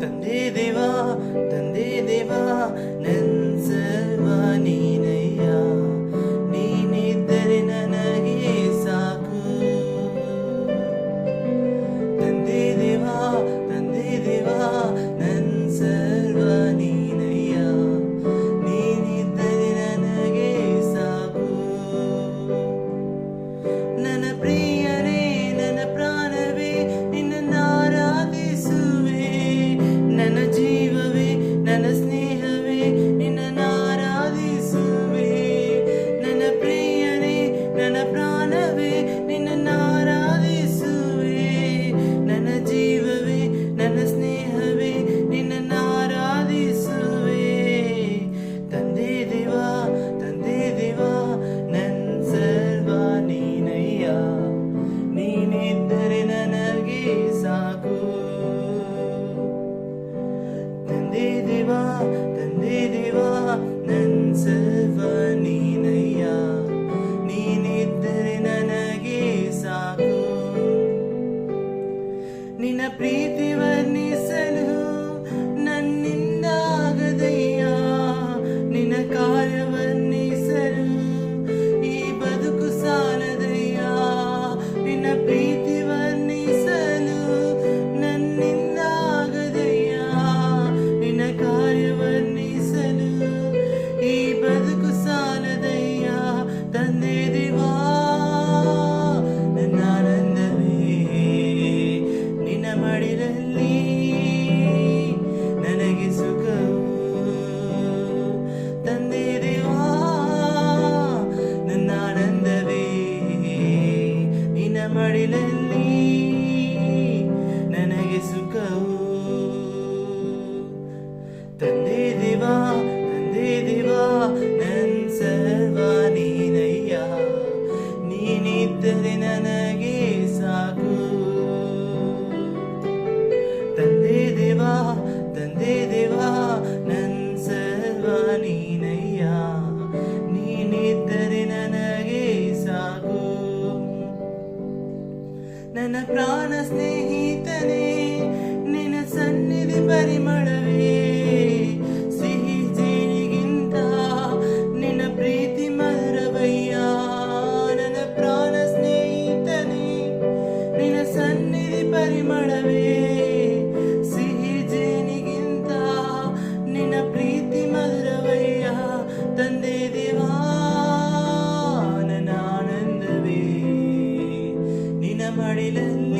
தந்தே தேவா தந்தே தேவா நன்றி 能自 ತಂದಿದೇವಾ ನನ್ ಸರ್ವ ನೀನಯ್ಯ. ನೀನಿದ್ದರೆ ನನಗೆ ಸಾಕು. ನನ್ನ ಪ್ರಾಣ ಸ್ನೇಹಿತನೇ ನಿನ್ನ ಸನ್ನಿಧಿ ಪರಿಮಳ മഴയിലല്ല